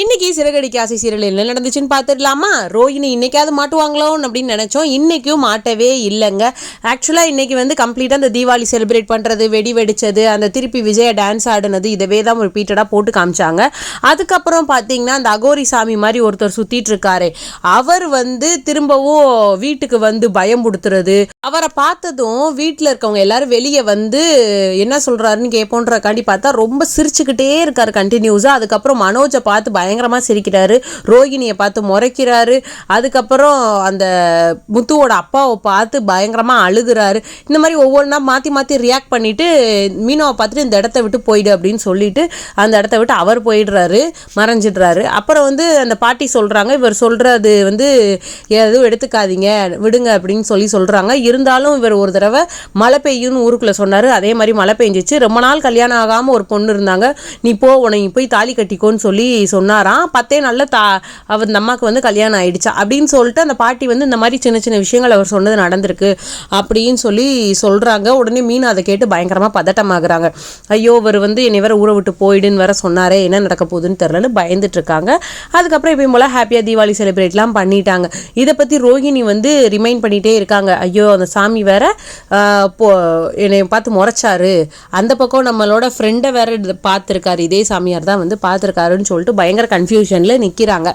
இன்னைக்கு சிறகடிக்கு ஆசை சீரியல் என்ன நடந்துச்சுன்னு பார்த்துடலாமா? ரோஹிணி இன்னைக்காவது மாட்டுவாங்களோன்னு அப்படின்னு நினச்சோம். இன்னைக்கும் மாட்டவே இல்லைங்க. ஆக்சுவலாக இன்னைக்கு வந்து கம்ப்ளீட்டாக அந்த தீபாவளி செலிப்ரேட் பண்ணுறது வெடி வெடிச்சது அந்த திருப்பி விஜய டான்ஸ் ஆடினது இதவே தான் ரிப்பீட்டடாக போட்டு காமிச்சாங்க. அதுக்கப்புறம் பார்த்தீங்கன்னா அந்த அகோரி சாமி மாதிரி ஒருத்தர் சுற்றிட்டு இருக்காரு. அவர் வந்து திரும்பவும் வீட்டுக்கு வந்து பயம் கொடுத்துறது அவரை பார்த்ததும் வீட்டில் இருக்கவங்க எல்லாரும் வெளியே வந்து என்ன சொல்கிறாருன்னு கேட்போன்றக்காண்டி பார்த்தா ரொம்ப சிரிச்சுக்கிட்டே இருக்காரு கண்டினியூஸாக அதுக்கப்புறம் மனோஜை பார்த்து பயங்கரமாக சிரிக்கிறாரு. ரோகிணியை பார்த்து முறைக்கிறாரு. அதுக்கப்புறம் அந்த முத்துவோட அப்பாவை பார்த்து பயங்கரமாக அழுகுறாரு. இந்த மாதிரி ஒவ்வொன்றா மாற்றி மாற்றி ரியாக்ட் பண்ணிவிட்டு மீனோவை பார்த்துட்டு இந்த இடத்த விட்டு போயிடு அப்படின்னு சொல்லிட்டு அந்த இடத்த விட்டு அவர் போயிடுறாரு. மறைஞ்சிடுறாரு. அப்புறம் வந்து அந்த பாட்டி சொல்கிறாங்க இவர் சொல்கிறது வந்து எதுவும் எடுத்துக்காதீங்க விடுங்க அப்படின்னு சொல்லி சொல்கிறாங்க இருந்தாலும் இவர் ஒரு தடவை மழை பெய்யும்னு ஊருக்குள்ளே சொன்னார். அதே மாதிரி மழை பெஞ்சிச்சு. ரொம்ப நாள் கல்யாணம் ஆகாமல் ஒரு பொண்ணு இருந்தாங்க. நீ போ உனக்கு போய் தாலி கட்டிக்கோன்னு சொல்லி சொன்னாராம் பத்தே நாளில் தா அவர் இந்த அம்மாவுக்கு வந்து கல்யாணம் ஆயிடுச்சா அப்படின்னு சொல்லிட்டு அந்த பாட்டி வந்து இந்த மாதிரி சின்ன சின்ன விஷயங்கள் அவர் சொன்னது நடந்திருக்கு அப்படின்னு சொல்லி சொல்கிறாங்க உடனே மீன் அதை கேட்டு பயங்கரமாக பதட்டமாகறாங்க. ஐயோ இவர் வந்து என்னை வேற ஊரை விட்டு போயிடுன்னு வேற சொன்னாரே என்ன நடக்க போகுதுன்னு தெரிலன்னு பயந்துட்டு இருக்காங்க. அதுக்கப்புறம் இப்போ போல் ஹாப்பியாக தீபாவளி செலிப்ரேட்லாம் பண்ணிட்டாங்க. இதை பற்றி ரோஹிணி வந்து ரிமைண்ட் பண்ணிகிட்டே இருக்காங்க. ஐயோ அந்த சாமி வேற போ என்னை பார்த்து முறைச்சாரு. அந்த பக்கம் நம்மளோட ஃப்ரெண்டை வேற பார்த்துருக்காரு. இதே சாமியார் தான் வந்து பார்த்துருக்காருன்னு சொல்லிட்டு பயங்கர கன்ஃபியூஷனில் நிற்கிறாங்க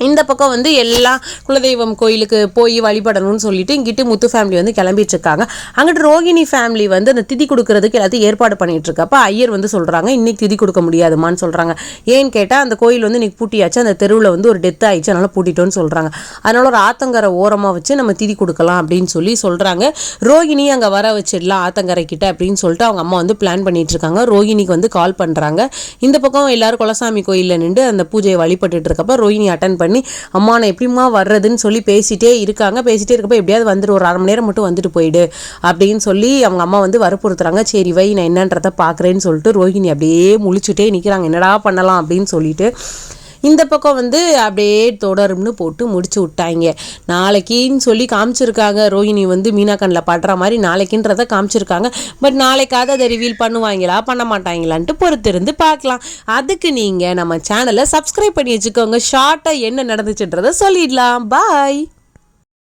இந்த பக்கம் வந்து எல்லா குலதெய்வம் கோயிலுக்கு போய் வழிபடணும்னு சொல்லிட்டு இங்கிட்டு முத்து ஃபேமிலி வந்து கிளம்பிட்டு இருக்காங்க அங்கிட்டு ரோகிணி ஃபேமிலி வந்து அந்த திதி கொடுக்கறதுக்கு எல்லாத்தையும் ஏற்பாடு பண்ணிட்டு இருக்கப்ப ஐயர் வந்து சொல்றாங்க இன்னைக்கு திதி கொடுக்க முடியாதுமான்னு சொல்றாங்க. ஏன்னு கேட்டால் அந்த கோயில் வந்து இன்னைக்கு பூட்டியாச்சு அந்த தெருவில் வந்து ஒரு டெத் ஆயிடுச்சு அதனால பூட்டிட்டோன்னு சொல்றாங்க. அதனால ஒரு ஆத்தங்கரை ஓரமாக வச்சு நம்ம திதி கொடுக்கலாம் அப்படின்னு சொல்லி சொல்றாங்க. ரோகிணி அங்கே வர வச்சிடலாம் ஆத்தங்கரை கிட்ட அப்படின்னு சொல்லிட்டு அவங்க அம்மா வந்து பிளான் பண்ணிட்டு இருக்காங்க ரோகிணிக்கு வந்து கால் பண்றாங்க. இந்த பக்கம் எல்லாரும் குலசாமி கோயிலில் நின்று அந்த பூஜையை வழிபட்டுட்டு இருக்கப்ப ரோஹிணி அட்டன் பண்ணி பண்ணி அம்மா நான் எப்படிம்மா வர்றதுன்னு சொல்லி பேசிட்டே இருக்காங்க. பேசிட்டே இருக்கப்போ எப்படியாவது வந்துட்டு ஒரு அரை மணி நேரம் மட்டும் வந்துட்டு போயிடு அப்படின்னு சொல்லி அவங்க அம்மா வந்து வற்புறுத்துறாங்க. சரி வை நான் என்னன்றதை பார்க்குறேன்னு சொல்லிட்டு ரோஹிணி அப்படியே முழிச்சுட்டே நிற்கிறாங்க என்னடா பண்ணலாம்? அப்படின்னு சொல்லிட்டு இந்த பக்கம் வந்து அப்படியே தொடரும்னு போட்டு முடிச்சு விட்டாங்க. நாளைக்குன்னு சொல்லி காமிச்சிருக்காங்க. ரோஹிணி வந்து மீனாக்கண்ணில் படுற மாதிரி நாளைக்குன்றத காமிச்சிருக்காங்க. பட் நாளைக்காவது அதை ரிவீல் பண்ணுவாங்களா? பண்ண மாட்டாங்களான்ட்டு பொறுத்திருந்து பார்க்கலாம். அதுக்கு நீங்கள் நம்ம சேனலை சப்ஸ்கிரைப் பண்ணி வச்சுக்கோங்க. ஷார்ட்டாக என்ன நடந்துச்சுன்றதை சொல்லிடலாம். பாய்